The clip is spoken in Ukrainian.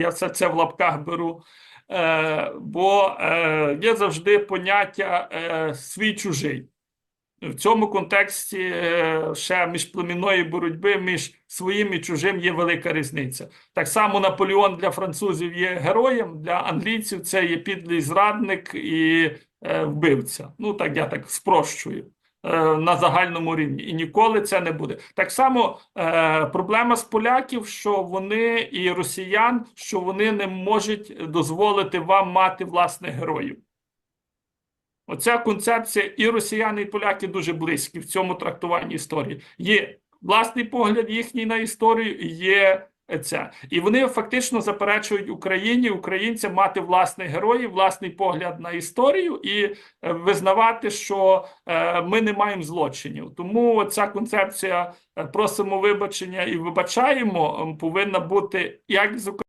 Я все це в лапках беру. Е, бо е, є завжди поняття е, свій чужий. В цьому контексті е, ще міжплемінної боротьби між своїм і чужим є велика різниця. Так само Наполеон для французів є героєм, для англійців це є підлий зрадник і е, вбивця. Ну так я так спрощую на загальному рівні. І ніколи це не буде. Так само е, проблема з поляків, що вони і росіян, що вони не можуть дозволити вам мати власних героїв. Оця концепція і росіяни, і поляки дуже близькі в цьому трактуванні історії. Є власний погляд їхній на історію, є це. І вони фактично заперечують Україні, українцям мати власний героїв, власний погляд на історію і е, визнавати, що е, ми не маємо злочинів. Тому ця концепція е, просимо вибачення і вибачаємо, повинна бути як з